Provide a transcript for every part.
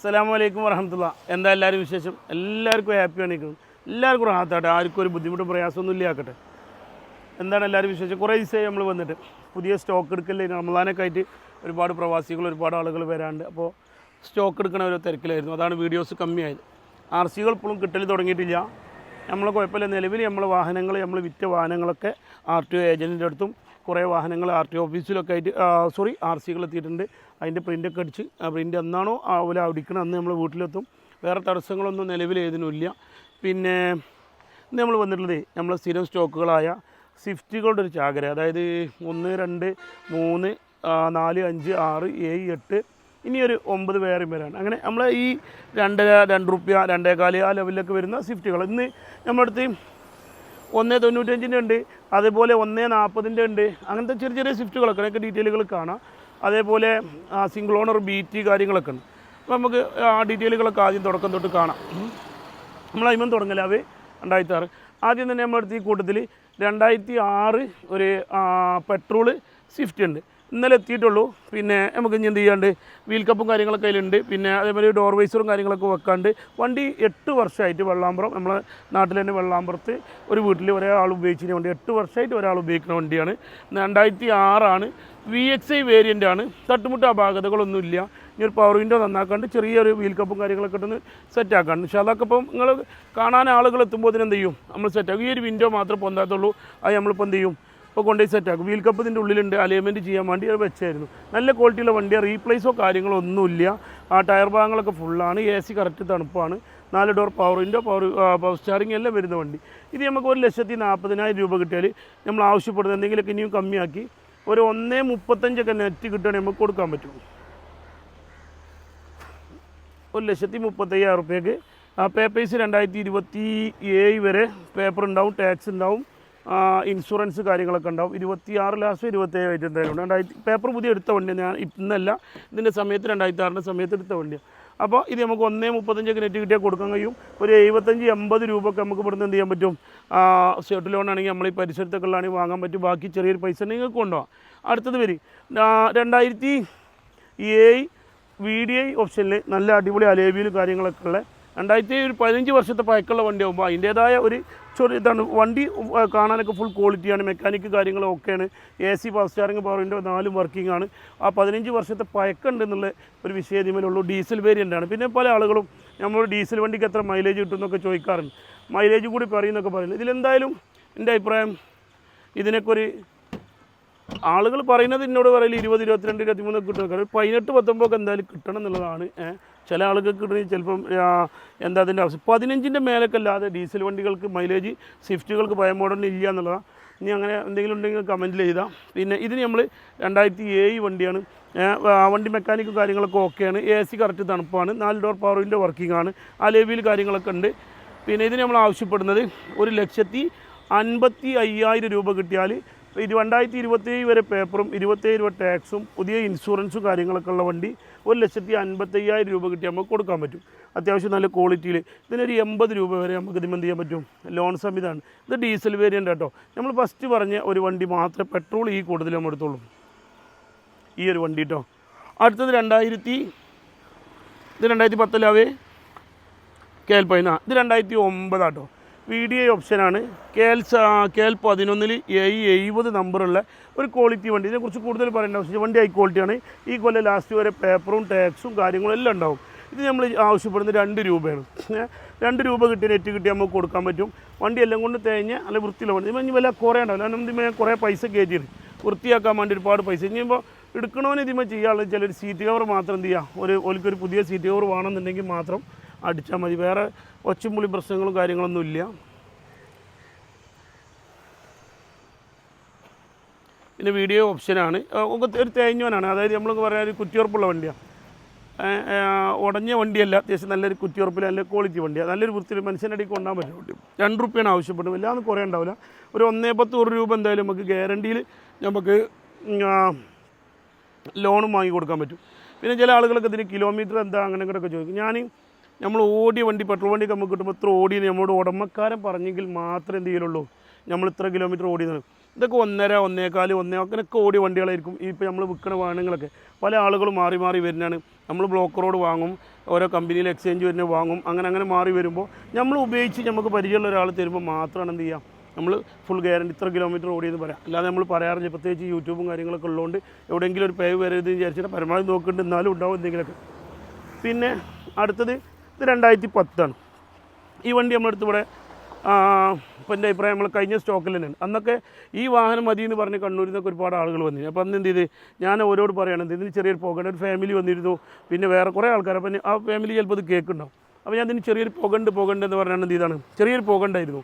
അസ്സലാമു അലൈക്കും വറഹമത്തുള്ള. എന്താ എല്ലാവരും വിശേഷം? എല്ലാവർക്കും ഹാപ്പി നിൽക്കുന്നത് എല്ലാവർക്കും റാത്താട്ടെ ആർക്കും ഒരു ബുദ്ധിമുട്ടും പ്രയാസമൊന്നും ഇല്ലാക്കട്ടെ. എന്താണ് എല്ലാവരും വിശേഷം? കുറേ ദിവസമായി നമ്മൾ വന്നിട്ട്. പുതിയ സ്റ്റോക്ക് എടുക്കല്ലേ? റമദാനൊക്കെ ആയിട്ട് ഒരുപാട് പ്രവാസികൾ ഒരുപാട് ആളുകൾ വരാണ്ട്. അപ്പോൾ സ്റ്റോക്ക് എടുക്കണ ഒരു തിരക്കിലായിരുന്നു. അതാണ് വീഡിയോസ് കമ്മിയായത്. ആർ സികൾ ഇപ്പോഴും കിട്ടൽ തുടങ്ങിയിട്ടില്ല. നമ്മൾ കുഴപ്പമില്ല. നിലവിൽ നമ്മൾ വാഹനങ്ങൾ നമ്മൾ വിറ്റ വാഹനങ്ങളൊക്കെ ആർ ടി ഒ ഏജന്റിന്റെ അടുത്തും കുറേ വാഹനങ്ങൾ ആർ ടി ഓഫീസിലൊക്കെ ആയിട്ട് സോറി ആർ സികൾ എത്തിയിട്ടുണ്ട്. അതിന്റെ പ്രിന്റൊക്കെ അടിച്ച് ആ പ്രിന്റ് എന്നാണോ അവലെ അടിക്കണം അന്ന് നമ്മൾ വീട്ടിലെത്തും. വേറെ തടസ്സങ്ങളൊന്നും നിലവിൽ ഏതിനുമില്ല. പിന്നെ ഇന്ന് നമ്മൾ വന്നിട്ടുള്ളത് നമ്മൾ സ്ഥിരം സ്റ്റോക്കുകളായ സ്വിഫ്റ്റുകളുടെ ഒരു ചാകര. അതായത് ഒന്ന് രണ്ട് മൂന്ന് നാല് അഞ്ച് ആറ് ഏഴ് എട്ട് ഇനിയൊരു ഒമ്പത് വേറെയും വരാണ് അങ്ങനെ നമ്മൾ ഈ രണ്ടര രണ്ട് റുപ്യ രണ്ടേകാൽ ആ ലെവലിലൊക്കെ വരുന്ന സ്വിഫ്റ്റുകൾ ഇന്ന് നമ്മുടെ അടുത്ത് ഒന്ന് തൊണ്ണൂറ്റഞ്ചിന്റെ ഉണ്ട് അതേപോലെ ഒന്ന് നാൽപ്പതിന്റെ ഉണ്ട്. അങ്ങനത്തെ ചെറിയ ചെറിയ സ്വിഫ്റ്റുകളൊക്കെ അതിനൊക്കെ ഡീറ്റെയിലുകൾ കാണാം. അതേപോലെ സിംഗിൾ ഓണർ ബീറ്റ് കാര്യങ്ങളൊക്കെ ഉണ്ട്. അപ്പോൾ നമുക്ക് ആ ഡീറ്റെയിലുകളൊക്കെ ആദ്യം തുടക്കം തൊട്ട് കാണാം. നമ്മൾ അതിമം തുടങ്ങലാവേ രണ്ടായിരത്തി ആറ് ആദ്യം തന്നെ നമ്മൾ അടുത്ത് ഈ കൂട്ടത്തിൽ രണ്ടായിരത്തി ആറ് ഒരു പെട്രോൾ സ്വിഫ്റ്റ് ഉണ്ട്. ഇന്നലെ എത്തിയിട്ടുള്ളൂ. പിന്നെ നമുക്ക് ഇനി എന്ത് ചെയ്യാണ്ട് വീൽ കപ്പും കാര്യങ്ങളൊക്കെ അതിലുണ്ട് പിന്നെ അതേപോലെ ഡോർ വൈസറും കാര്യങ്ങളൊക്കെ വെക്കാണ്ട് വണ്ടി എട്ട് വർഷമായിട്ട് വെള്ളാമ്പുറം നമ്മളെ നാട്ടിൽ തന്നെ വെള്ളാമ്പുറത്ത് ഒരു വീട്ടിൽ ഒരാൾ ഉപയോഗിച്ചിരുന്ന വണ്ടി. എട്ട് വർഷമായിട്ട് ഒരാൾ ഉപയോഗിക്കുന്ന വണ്ടിയാണ്. രണ്ടായിരത്തി ആറാണ് വി എക്സ് ഐ വേരിയന്റ് ആണ്. തട്ടുമുട്ട അപാകതകളൊന്നുമില്ല ഇനി ഒരു പവർ വിൻഡോ നന്നാക്കാണ്ട് ചെറിയൊരു വീൽ കപ്പും കാര്യങ്ങളൊക്കെ ഇട്ടൊന്ന് സെറ്റ് ആക്കാണ്ട്. പക്ഷേ അതൊക്കെ ഇപ്പം നിങ്ങൾ കാണാൻ ആളുകൾ എത്തുമ്പോൾ അതിനെന്ത് ചെയ്യും? നമ്മൾ സെറ്റാക്കും ഈ ഒരു വിൻഡോ മാത്രമേ പൊന്താത്തുള്ളൂ. അത് നമ്മളിപ്പോൾ എന്ത് ചെയ്യും? ഇപ്പോൾ കൊണ്ടുപോയി സെറ്റാക്കും വീൽ കപ്പ് ഇതിന്റെ ഉള്ളിലുണ്ട്. അലൈൻമെന്റ് ചെയ്യാൻ വേണ്ടി അത് വെച്ചായിരുന്നു. നല്ല ക്വാളിറ്റിയുള്ള വണ്ടിയാണ് റീപ്ലേസോ കാര്യങ്ങളോ ഒന്നുമില്ല. ആ ടയർ ഭാഗങ്ങളൊക്കെ ഫുള്ളാണ് എ സി കറക്റ്റ് തണുപ്പാണ്. നാല് door power window power power steering എല്ലാം വരുന്ന വണ്ടി. ഇത് നമുക്ക് ഒരു ലക്ഷത്തി നാൽപ്പതിനായിരം രൂപ കിട്ടിയാൽ നമ്മൾ ആവശ്യപ്പെടുന്നത് എന്തെങ്കിലുമൊക്കെ ഇനിയും കമ്മിയാക്കി ഒരു ഒന്നേ മുപ്പത്തഞ്ചൊക്കെ നെറ്റ് കിട്ടുകയാണെങ്കിൽ നമുക്ക് കൊടുക്കാൻ പറ്റും ഒരു ലക്ഷത്തി മുപ്പത്തയ്യായിരം റുപ്യക്ക്. പേപ്പേഴ്സ് രണ്ടായിരത്തി ഇരുപത്തി ഏഴ് വരെ പേപ്പർ ഉണ്ടാവും ടാക്സ് ഉണ്ടാവും. ഇൻഷുറൻസ് കാര്യങ്ങളൊക്കെ ഉണ്ടാവും. ഇരുപത്തി ആറ് ലാസ്റ്റ് ഇരുപത്തേഴ് ആയിട്ട് എന്തായാലും രണ്ടായിരത്തി പേപ്പർ പുതിയ എടുത്ത വണ്ടിയാണ് ഞാൻ ഇന്നല്ല ഇതിന്റെ സമയത്ത് രണ്ടായിരത്തി ആറിന്റെ സമയത്ത് എടുത്ത വണ്ടിയാണ് അപ്പോൾ ഇത് നമുക്ക് ഒന്നേ മുപ്പത്തഞ്ചൊക്കെ നെറ്റ് കിട്ടിയാൽ കൊടുക്കാൻ കഴിയും. ഒരു എഴുപത്തഞ്ച് എൺപത് രൂപ ഒക്കെ നമുക്ക് ഇവിടുന്ന് എന്ത് ചെയ്യാൻ പറ്റും? ഷർട്ട് ലോൺ ആണെങ്കിൽ നമ്മൾ ഈ പരിസരത്തൊക്കെ ഉള്ളതാണെങ്കിൽ വാങ്ങാൻ പറ്റും. ബാക്കി ചെറിയൊരു പൈസ ഉണ്ടെങ്കിൽ കൊണ്ടുപോകാം അടുത്തത് വരും. രണ്ടായിരത്തി ഏഴ് വി ഡി ഐ ഓപ്ഷനിൽ നല്ല അടിപൊളി അലേവിയലും കാര്യങ്ങളൊക്കെ ഉള്ള രണ്ടായിരത്തി ഒരു പതിനഞ്ച് വർഷത്തെ പഴക്കമുള്ള വണ്ടിയാകുമ്പോൾ അതിന്റേതായ ഒരു ചെറിയ ഇതാണ്. വണ്ടി കാണാനൊക്കെ ഫുൾ ക്വാളിറ്റിയാണ് മെക്കാനിക്ക് കാര്യങ്ങളും ഒക്കെയാണ്. A C power steering power window നാലും വർക്കിംഗ് ആണ്. ആ പതിനഞ്ച് വർഷത്തെ പഴക്കമുണ്ട് എന്നുള്ള ഒരു വിഷയം ഇതിമേലുള്ളൂ ഡീസൽ വേരിയന്റ് ആണ്. പിന്നെ പല ആളുകളും നമ്മൾ ഡീസൽ വണ്ടിക്ക് എത്ര മൈലേജ് കിട്ടുമെന്നൊക്കെ ചോദിക്കാറുണ്ട്. മൈലേജ് കൂടി പറയുന്നൊക്കെ പറയുന്നത് ഇതിലെന്തായാലും എന്റെ അഭിപ്രായം ഇതിനൊക്കെ ഒരു ആളുകൾ പറയുന്നത് എന്നോട് പറയില്ല ഇരുപത് ഇരുപത്തിരണ്ട് ഇരുപത്തിമൂന്നൊക്കെ കിട്ടും. ഒരു പതിനെട്ട് പത്തൊമ്പതൊക്കെ എന്തായാലും കിട്ടണം എന്നുള്ളതാണ്. ചില ആളുകൾക്ക് ചിലപ്പം എന്താ അതിന്റെ ആവശ്യം പതിനഞ്ചിന്റെ മേലൊക്കെ അല്ലാതെ ഡീസൽ വണ്ടികൾക്ക് മൈലേജ് സ്വിഫ്റ്റുകൾക്ക് പഴയ മോഡലിന് ഇല്ല എന്നുള്ളതാണ്. ഇനി അങ്ങനെ എന്തെങ്കിലും ഉണ്ടെങ്കിൽ കമന്റിൽ ചെയ്താം പിന്നെ ഇതിന് നമ്മൾ രണ്ടായിരത്തി ഏഴ് വണ്ടിയാണ്. വണ്ടി മെക്കാനിക്കും കാര്യങ്ങളൊക്കെ ഓക്കെയാണ്. എ സി കറക്റ്റ് തണുപ്പാണ്. നാല് ഡോർ പവർ വിൻഡോ വർക്കിംഗ് ആണ് അലേവിയിൽ കാര്യങ്ങളൊക്കെ ഉണ്ട്. പിന്നെ ഇതിന് നമ്മൾ ആവശ്യപ്പെടുന്നത് ഒരു ലക്ഷത്തി അൻപത്തി അയ്യായിരം രൂപ കിട്ടിയാൽ രണ്ടായിരത്തി ഇരുപത്തേഴ് വരെ പേപ്പറും ഇരുപത്തേഴ് രൂപ ടാക്സും പുതിയ ഇൻഷുറൻസും കാര്യങ്ങളൊക്കെ ഉള്ള വണ്ടി ഒരു ലക്ഷത്തി അൻപത്തയ്യായിരം രൂപ കിട്ടി നമുക്ക് കൊടുക്കാൻ പറ്റും. അത്യാവശ്യം നല്ല ക്വാളിറ്റിയിൽ ഇതിനൊരു എൺപത് രൂപ വരെ നമുക്ക് ഇതിന് എന്ത് ചെയ്യാൻ പറ്റും? ലോൺ സംവിധാനം. ഇത് ഡീസൽ വേരിയന്റ് കേട്ടോ നമ്മൾ ഫസ്റ്റ് പറഞ്ഞ ഒരു വണ്ടി മാത്രമേ പെട്രോൾ ഈ കൂടുതൽ നമ്മൾ എടുത്തുള്ളൂ. ഈ ഒരു വണ്ടി കേട്ടോ അടുത്തത് രണ്ടായിരത്തി ഇത് രണ്ടായിരത്തി പത്തിലാവേ കേൽപ്പൈന ഇത് രണ്ടായിരത്തി ഒമ്പതാട്ടോ വി ഡി ഐ ഓപ്ഷനാണ് കെ എൽ കെ എൽ പതിനൊന്നിൽ എ എഴുപത് നമ്പറുള്ള ഒരു ക്വാളിറ്റി വണ്ടി. ഇതിനെക്കുറിച്ച് കൂടുതൽ പറയേണ്ട ആവശ്യമില്ല. വണ്ടി ഹൈ ക്വാളിറ്റിയാണ് ഈ കൊല്ലം ലാസ്റ്റ് വരെ പേപ്പറും ടാക്സും കാര്യങ്ങളും എല്ലാം ഉണ്ടാവും. ഇത് നമ്മൾ ആവശ്യപ്പെടുന്ന രണ്ട് രൂപയാണ്. രണ്ട് രൂപ കിട്ടിയ നെറ്റ് കിട്ടി നമുക്ക് കൊടുക്കാൻ പറ്റും. വണ്ടി എല്ലാം കൊണ്ട് തേഞ്ഞ് നല്ല വൃത്തിയുള്ള വണ്ടി. ഇനി വില കുറേ ഉണ്ടാവില്ല കാരണം ഇതിമേ കുറേ പൈസ കയറ്റിയത് വൃത്തിയാക്കാൻ വേണ്ടി ഒരുപാട് പൈസ. ഇനിയിപ്പോൾ എടുക്കണമെന്ന് ഇതിമേ ചെയ്യാനുള്ള ഒരു സീറ്റ് കവർ മാത്രം എന്ത് ചെയ്യുക ഒരു ഒലിക്കൊരു പുതിയ സീറ്റ് കവർ വേണമെന്നുണ്ടെങ്കിൽ മാത്രം അടിച്ചാൽ മതി. വേറെ ഒച്ചും പുളി പ്രശ്നങ്ങളും കാര്യങ്ങളൊന്നും ഇല്ല. പിന്നെ വീഡിയോ ഓപ്ഷനാണ് ഒരു തേഞ്ഞവനാണ്. അതായത് നമ്മൾ പറയാൻ ഒരു കുറ്റിയുറപ്പുള്ള വണ്ടിയാണ് ഉടഞ്ഞ വണ്ടിയല്ല അത്യാവശ്യം നല്ലൊരു കുറ്റിയുറപ്പിൽ നല്ല ക്വാളിറ്റി വണ്ടിയാണ് നല്ലൊരു വൃത്തിയിൽ മനുഷ്യന്റെ അടിക്ക് കൊണ്ടാൻ പറ്റും. വണ്ടി രണ്ട് റുപ്യാണ് ആവശ്യപ്പെടും വല്ലാതെ കുറേ ഉണ്ടാവില്ല. ഒരു ഒന്നേ പത്ത് ഒരു രൂപ എന്തായാലും നമുക്ക് ഗ്യാരണ്ടിയിൽ നമുക്ക് ലോണും വാങ്ങി കൊടുക്കാൻ പറ്റും. പിന്നെ ചില ആളുകളൊക്കെ ഇതിന് കിലോമീറ്റർ എന്താ അങ്ങനെ കൂടെയൊക്കെ ചോദിക്കും. ഞാൻ നമ്മൾ ഓടിയ വണ്ടി പെട്രോൾ വണ്ടിയൊക്കെ നമുക്ക് കിട്ടുമ്പോൾ ഇത്ര ഓടിയെന്ന് നമ്മളോട് ഉടമക്കാരൻ പറഞ്ഞെങ്കിൽ മാത്രമേ എന്ത് ചെയ്യലുള്ളൂ. നമ്മൾ ഇത്ര കിലോമീറ്റർ ഓടിയത് ഇതൊക്കെ ഒന്നര ഒന്നേക്കാൽ ഒന്നേ അങ്ങനെയൊക്കെ ഓടിയ വണ്ടികളായിരിക്കും ഇപ്പോൾ നമ്മൾ വിൽക്കുന്ന വാഹനങ്ങളൊക്കെ. പല ആളുകളും മാറി മാറി വരുന്നതാണ്. നമ്മൾ ബ്ലോക്ക് റോഡ് വാങ്ങും ഓരോ കമ്പനിയിൽ എക്സ്ചേഞ്ച് വരുന്ന വാങ്ങും അങ്ങനെ അങ്ങനെ മാറി വരുമ്പോൾ നമ്മൾ ഉപയോഗിച്ച് നമുക്ക് പരിചയമുള്ള ഒരാൾ തരുമ്പോൾ മാത്രമാണ് എന്ത് ചെയ്യുക? നമ്മൾ ഫുൾ ഗ്യാരണ്ടി ഇത്ര കിലോമീറ്റർ ഓടിയെന്ന് പറയാം. അല്ലാതെ നമ്മൾ പറയാറില്ല പ്രത്യേകിച്ച് യൂട്യൂബും കാര്യങ്ങളൊക്കെ ഉള്ളതുകൊണ്ട് എവിടെയെങ്കിലും ഒരു പേവ് വരരുത് വിചാരിച്ചിട്ട് പരമാവധി നോക്കുന്നുണ്ട്. എന്നാലും ഉണ്ടാവും എന്തെങ്കിലുമൊക്കെ. പിന്നെ അടുത്തത് ഇത് രണ്ടായിരത്തി പത്താണ്. ഈ വണ്ടി നമ്മളെടുത്ത് ഇവിടെ ഇപ്പം എന്റെ അഭിപ്രായം നമ്മൾ കഴിഞ്ഞ സ്റ്റോക്കിൽ തന്നെയാണ് അന്നൊക്കെ ഈ വാഹനം മതി എന്ന് പറഞ്ഞ് കണ്ണൂരിൽ നിന്നൊക്കെ ഒരുപാട് ആളുകൾ വന്നിരുന്നു. അപ്പോൾ അന്ന് എന്ത് ചെയ്ത്? ഞാൻ ഓരോട് പറയുകയാണ് ഇതിന് ചെറിയൊരു പുകണ്ട് ഒരു ഫാമിലി വന്നിരുന്നു. പിന്നെ വേറെ കുറേ ആൾക്കാർ അപ്പം ആ ഫാമിലി ചിലപ്പോൾ ഇത് കേൾക്കുന്നുണ്ടാവും. അപ്പോൾ ഞാൻ ഇതിന് ചെറിയൊരു പുകണ്ട് പുകണ്ട് എന്ന് പറഞ്ഞാൽ എന്ത് ചെയ്താണ് ചെറിയൊരു പോകണ്ടായിരുന്നു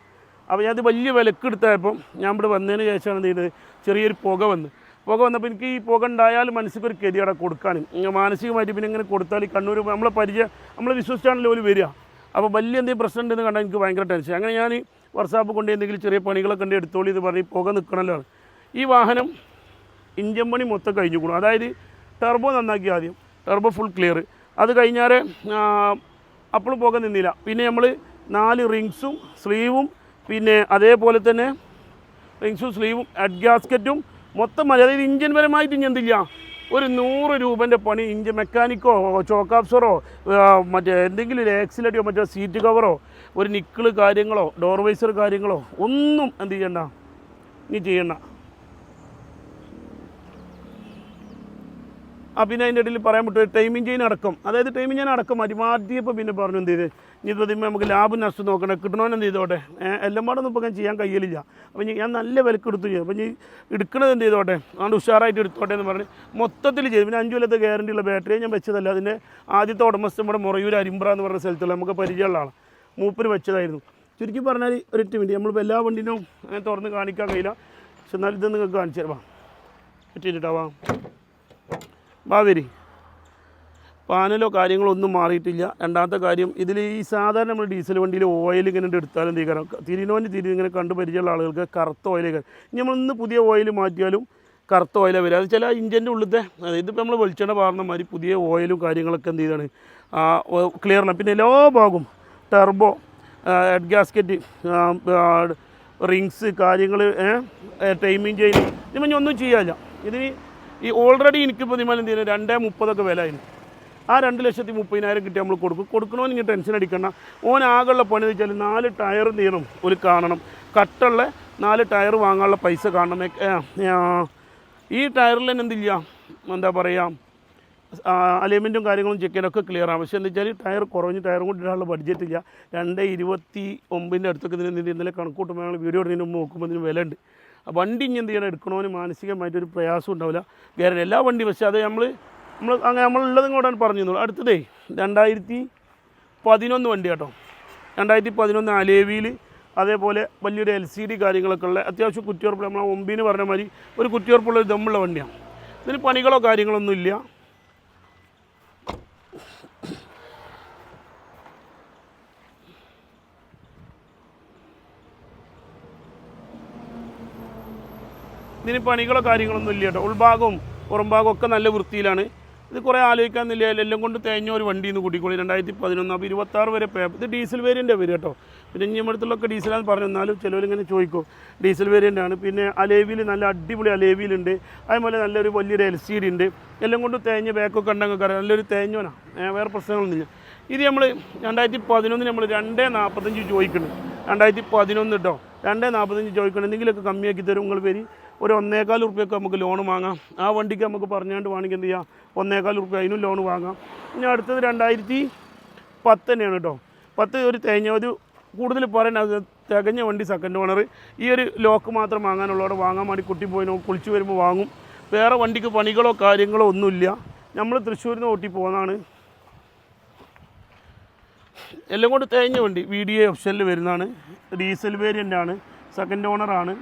അപ്പോൾ ഞാനത് വലിയ വിലക്കെടുത്തായപ്പം ഞാൻ ഇവിടെ വന്നതിന് ശേഷമാണ് എന്ത് ചെയ്തത്? ചെറിയൊരു പുക വന്ന്. പുക വന്നപ്പോൾ എനിക്ക് ഈ പുക ഉണ്ടായാലും മനസ്സിലൊരു ഒരു ഗതിയട കൊടുക്കാനും മാനസികമായിട്ട് പിന്നെ ഇങ്ങനെ കൊടുത്താൽ കണ്ണൂർ നമ്മളെ പരിചയം നമ്മൾ വിശ്വസിച്ചാണല്ലോ ഒരു വരിക. അപ്പോൾ വലിയ എന്തെങ്കിലും പ്രശ്നം ഉണ്ടെന്ന് കണ്ടാൽ എനിക്ക് ഭയങ്കര ടെൻഷൻ അങ്ങനെ ഞാൻ വർഷാപ്പ് കൊണ്ട് എന്തെങ്കിലും ചെറിയ പണികളൊക്കെ ഉണ്ട് എടുത്തോളി എന്ന് പറഞ്ഞ് പുക നിൽക്കണമല്ലോ ഈ വാഹനം ഇഞ്ചൻ പണി മൊത്തം കഴിഞ്ഞു കൂടും. അതായത് ടെർബോ നന്നാക്കി ആദ്യം. ടെർബോ ഫുൾ ക്ലിയർ അത് കഴിഞ്ഞാൽ അപ്പോൾ പുക നിന്നില്ല. പിന്നെ നമ്മൾ നാല് റിങ്സും സ്ലീവും പിന്നെ അതേപോലെ തന്നെ റിങ്സും സ്ലീവും അഡ് ഗ്യാസ്കറ്റും മൊത്തം മതി. അതായത് ഇഞ്ചൻ പരമായിട്ട് ഇനി എന്തില്ല? ഒരു നൂറ് രൂപന്റെ പണി ഇഞ്ച് മെക്കാനിക്കോ ചോക്കാപ്സറോ മറ്റേ എന്തെങ്കിലും ആക്സിലേറ്റോ മറ്റോ സീറ്റ് കവറോ ഒരു നിക്കിൾ കാര്യങ്ങളോ ഡോർവൈസർ കാര്യങ്ങളോ ഒന്നും എന്ത് ചെയ്യണ്ട? നീ ചെയ്യണ്ട. പിന്നെ അതിന്റെ ഇടയിൽ പറയാൻ പറ്റും ടൈമിംഗ് ചെയിൻ അടക്കം. അതായത് ടൈമിംഗ് ചെയിൻ അടക്കം മാറ്റി മാറ്റിയപ്പോൾ പിന്നെ പറഞ്ഞു എന്ത് ചെയ്ത്? ഇനി ഇതിന്മേൽ നമുക്ക് ലാഭം നഷ്ടം നോക്കണേ കിട്ടണമെന്ന് എന്ത് ചെയ്തോട്ടെ? എല്ലാം പാടൊന്നും ഇപ്പം ഞാൻ ചെയ്യാൻ കഴിയലില്ല. അപ്പം ഞാൻ നല്ല വിലക്ക് എടുത്തു ചെയ്യും അപ്പം ഞാൻ എടുക്കണത് എന്ത് ചെയ്തോട്ടെ? അതുകൊണ്ട് ഉഷാറായിട്ട് എടുത്തോട്ടെ എന്ന് പറഞ്ഞ് മൊത്തത്തിൽ ചെയ്തു. പിന്നെ അഞ്ച് ഗ്യാരണ്ടി ഉള്ള ബാറ്ററി ഞാൻ വെച്ചതല്ല. അതിന്റെ ആദ്യത്തെ ഉടമസ്ഥ നമ്മുടെ മുറയൂർ അരിമ്പ്ര എന്ന് പറഞ്ഞ സ്ഥലത്തുള്ള നമുക്ക് പരിചയമുള്ള ആളാണ്. മൂപ്പര് വെച്ചതായിരുന്നു. ചുരുക്കി പറഞ്ഞാൽ ഒരു എട്ട് മിനിറ്റ് നമ്മളിപ്പോൾ എല്ലാ വണ്ടിനും തുറന്ന് കാണിക്കാൻ കഴിയില്ല. പക്ഷെ എന്നാലും ഇത് കാണിച്ചു തരാം. പറ്റിയിട്ടാ വാ വാ വരി. പാനലോ കാര്യങ്ങളോ ഒന്നും മാറിയിട്ടില്ല. രണ്ടാമത്തെ കാര്യം ഇതിൽ ഈ സാധാരണ നമ്മൾ ഡീസൽ വണ്ടിയിൽ ഓയിൽ ഇങ്ങനെ എടുത്താലും ചെയ്യാം തിരിനോന് തിരി ഇങ്ങനെ കണ്ട് പരിചയമുള്ള ആളുകൾക്ക് കറുത്ത ഓയിൽ ഇനി നമ്മൾ ഇന്ന് പുതിയ ഓയിൽ മാറ്റിയാലും കറുത്ത ഓയിലാണ് വരിക. അത് ചില ഇഞ്ചിന്റെ ഉള്ളിലത്തെ ഇതിപ്പോൾ നമ്മൾ വെളിച്ചെണ്ണ പാർന്ന മാതിരി പുതിയ ഓയിലും കാര്യങ്ങളൊക്കെ എന്ത് ചെയ്താണ്? ക്ലിയറാണ് പിന്നെ എല്ലാ ഭാഗവും ടെർബോ ഹെഡ് ഗ്യാസ്കറ്റ് റിങ്സ് കാര്യങ്ങൾ ടൈമിങ് ചെയിൻ ഞാൻ ഒന്നും ചെയ്യാനില്ല. ഇതിന് ഈ ഓൾറെഡി എനിക്കിപ്പോൾ നിങ്ങൾ എന്ത് ചെയ്യുന്നത് രണ്ടേ മുപ്പതൊക്കെ വില ആയിരുന്നു ആ രണ്ട് ലക്ഷത്തി മുപ്പതിനായിരം കിട്ടി നമ്മൾ കൊടുക്കും. കൊടുക്കണമെന്ന് ഇങ്ങനെ ടെൻഷൻ അടിക്കണ്ട. ഓൻ ആകെയുള്ള പണി വെച്ചാൽ നാല് ടയർ നീണം ഒരു കാണണം. കട്ടുള്ള നാല് ടയർ വാങ്ങാനുള്ള പൈസ കാണണം. ഈ ടയറിൽ തന്നെ എന്തില്ല എന്താ പറയുക അലൈൻമെന്റും കാര്യങ്ങളും ചെക്ക് ചെയ്യാനൊക്കെ ക്ലിയർ ആണ്. പക്ഷേ എന്താ വെച്ചാൽ ടയർ കുറഞ്ഞ് ടയർ കൊണ്ട് ഇടാനുള്ള ബഡ്ജറ്റ് ഇല്ല. രണ്ട് ഇരുപത്തി ഒമ്പതിന്റെ അടുത്തൊക്കെ ഇതിന് ഇന്നലെ കണക്കൂട്ടുമ്പോൾ വീഡിയോ ഇടുന്നതിന് മുമ്പ് നോക്കുമ്പോൾ ഇതിന് വില ഉണ്ട് വണ്ടി ഇനി എന്ത് ചെയ്യണം? എടുക്കണമെന്ന് മാനസികമായിട്ടൊരു പ്രയാസം ഉണ്ടാവില്ല. വേറെ എല്ലാ വണ്ടി പക്ഷേ അത് നമ്മൾ നമ്മൾ അങ്ങനെ നമ്മളുള്ളതും കൂടെ പറഞ്ഞു തന്നു അടുത്തതേ രണ്ടായിരത്തി പതിനൊന്ന് വണ്ടി കേട്ടോ. രണ്ടായിരത്തി പതിനൊന്ന് അലേവിയിൽ അതേപോലെ വലിയൊരു എൽ സി ഡി കാര്യങ്ങളൊക്കെ ഉള്ള അത്യാവശ്യം കുറ്റിയുറപ്പ് നമ്മളെ ഒമ്പിന് പറഞ്ഞ മാതിരി ഒരു കുറ്റിയുറപ്പുള്ള ഒരു ദമ്മുള്ള വണ്ടിയാണ്. ഇതിന് പണികളോ കാര്യങ്ങളൊന്നും ഇല്ല ഇതിന് പണികളോ കാര്യങ്ങളൊന്നും ഇല്ല കേട്ടോ. ഉൾഭാഗവും പുറംഭാഗവും ഒക്കെ നല്ല വൃത്തിയിലാണ്. ഇത് കുറേ ആലോചിക്കാൻ ആലോചിക്കാന്നില്ല എല്ലാം കൊണ്ട് തേഞ്ഞ ഒരു വണ്ടി നിന്ന് കൂട്ടിക്കോളി. രണ്ടായിരത്തി പതിനൊന്ന് അപ്പോൾ ഇരുപത്താറ് വരെ പേപ്പർ ഇത് ഡീസൽ വേരിയന്റെ വരും കേട്ടോ. പിന്നെ ഇനി അടുത്തുള്ളൊക്കെ ഡീസലാന്ന് പറഞ്ഞു എന്നാലും ചിലവരിങ്ങനെ ചോദിക്കും. ഡീസൽ വേരിയന്റ് ആണ്. പിന്നെ അലേവിയിൽ നല്ല അടിപൊളി അലേവിയിലുണ്ട് അതേപോലെ നല്ലൊരു വലിയൊരു എൽ സി ഡി ഉണ്ട്. എല്ലാം കൊണ്ട് തേഞ്ഞ ബാക്കൊക്കെ ഉണ്ടെങ്കിൽ അറിയാം നല്ലൊരു തേഞ്ഞോനാണ് വേറെ പ്രശ്നങ്ങളൊന്നുമില്ല ഇത് നമ്മൾ രണ്ടായിരത്തി പതിനൊന്നിന് നമ്മൾ രണ്ടേ നാൽപ്പത്തഞ്ച് ചോദിക്കുന്നുണ്ട് രണ്ടായിരത്തി പതിനൊന്ന് കേട്ടോ രണ്ടേ നാൽപ്പത്തഞ്ച് ചോദിക്കണം. എന്തെങ്കിലുമൊക്കെ കമ്മിയാക്കി തരും നിങ്ങൾ വരി ഒരു ഒന്നേകാൽ ഉറുപ്പ്യൊക്കെ നമുക്ക് ലോൺ വാങ്ങാം. ആ വണ്ടിക്ക് നമുക്ക് പറഞ്ഞുകൊണ്ട് വേണമെങ്കിൽ എന്ത് ചെയ്യാം? ഒന്നേകാൽ ഉറുപ്പ്യ അതിനും ലോൺ വാങ്ങാം. ഇനി അടുത്തത് രണ്ടായിരത്തി പത്ത് തന്നെയാണ് കേട്ടോ പത്ത് ഒരു തേഞ്ഞ ഒരു കൂടുതൽ പറയണ അത് തികഞ്ഞ വണ്ടി സെക്കൻഡ് ഓണർ ഈ ഒരു ലോക്ക് മാത്രം വാങ്ങാനുള്ളവിടെ വാങ്ങാൻ വേണ്ടി കുട്ടി പോയി കുളിച്ചു കുളിച്ച് വരുമ്പോൾ വാങ്ങും. വേറെ വണ്ടിക്ക് പണികളോ കാര്യങ്ങളോ ഒന്നുമില്ല. നമ്മൾ തൃശ്ശൂരിൽ നിന്ന് ഓട്ടി പോകുന്നതാണ് എല്ലാം കൊണ്ട് തേഞ്ഞ വണ്ടി വി ഡി എ ഓപ്ഷനിൽ വരുന്നതാണ്. ഡീസൽ വേരിയന്റ് ആണ്. സെക്കൻഡ് ഓണറാണ്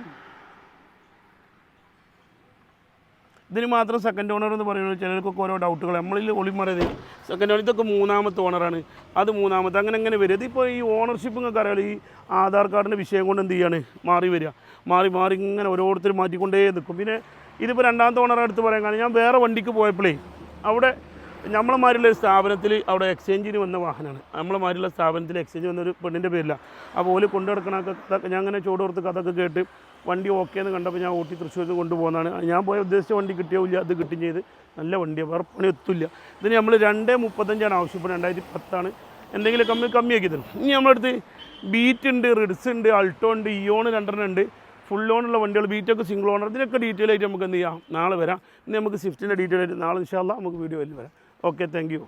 ഇതിന് മാത്രം സെക്കൻഡ് ഓണർ എന്ന് പറയുന്നത് ചിലർക്കൊക്കെ ഓരോ ഡൗട്ടുകൾ നമ്മളിൽ ഒളിമറയത് സെക്കൻഡ് ഓണർ ഇതൊക്കെ മൂന്നാമത്തെ ഓണറാണ് അത് മൂന്നാമത്തെ അങ്ങനെ അങ്ങനെ വരും. ഇതിപ്പോൾ ഈ ഓണർഷിപ്പ് നിങ്ങൾക്ക് അറിയാം ഈ ആധാർ കാർഡിന്റെ വിഷയം കൊണ്ട് എന്ത് ചെയ്യാണ്? മാറി വരിക. മാറി മാറി ഇങ്ങനെ ഓരോരുത്തർ മാറ്റിക്കൊണ്ടേ നിൽക്കും പിന്നെ ഇതിപ്പോൾ രണ്ടാമത്തെ ഓണർ അടുത്ത് പറയാൻ കാരണം ഞാൻ വേറെ വണ്ടിക്ക് പോയപ്പോഴേ അവിടെ നമ്മളെമാരുള്ള ഒരു സ്ഥാപനത്തിൽ അവിടെ എക്സ്ചേഞ്ചിന് വന്ന വാഹനമാണ്. നമ്മളെമാരുള്ള സ്ഥാപനത്തിൽ എക്സ്ചേഞ്ച് വന്ന ഒരു പെണ്ണിന്റെ പേരില്ല അപ്പോൾ ഓൽ കൊണ്ടു നടക്കണ ഞാൻ അങ്ങനെ ചൂട് കൊടുത്ത് കഥയൊക്കെ കേട്ട് വണ്ടി ഓക്കെ എന്ന് കണ്ടപ്പോൾ ഞാൻ ഓട്ടി തൃശ്ശൂരിൽ കൊണ്ടുപോകുന്നതാണ്. ഞാൻ പോയ ഉദ്ദേശിച്ച വണ്ടി കിട്ടിയോ ഇല്ല അത് കിട്ടും ചെയ്ത്. നല്ല വണ്ടിയാണ് വേറെ പണി എത്തില്ല. ഇതിന് നമ്മൾ രണ്ട് മുപ്പത്തഞ്ചാണ് ആവശ്യപ്പെടുന്നത് രണ്ടായിരത്തി പത്താണ്. എന്തെങ്കിലും കമ്മി കമ്മിയാക്കി തരും. ഇനി നമ്മളടുത്ത് ബീറ്റ് ഉണ്ട് റിഡ്സ് ഉണ്ട് അൾട്ടോ ഉണ്ട് ഇയോൺ രണ്ടെണ്ണം ഉണ്ട്. ഫുൾ ഓണുള്ള വണ്ടികൾ ബീറ്റൊക്കെ സിംഗിൾ ഓണർ ഇതിനൊക്കെ ഡീറ്റെയിൽ ആയിട്ട് നമുക്ക് എന്ത് ചെയ്യാം? നാളെ വരാം. ഇനി നമുക്ക് സ്വിഫ്റ്റിന്റെ ഡീറ്റെയിൽ ആയിട്ട് നാളെ ഇൻഷാല്ല നമുക്ക് വീഡിയോ വരാം. Okay thank you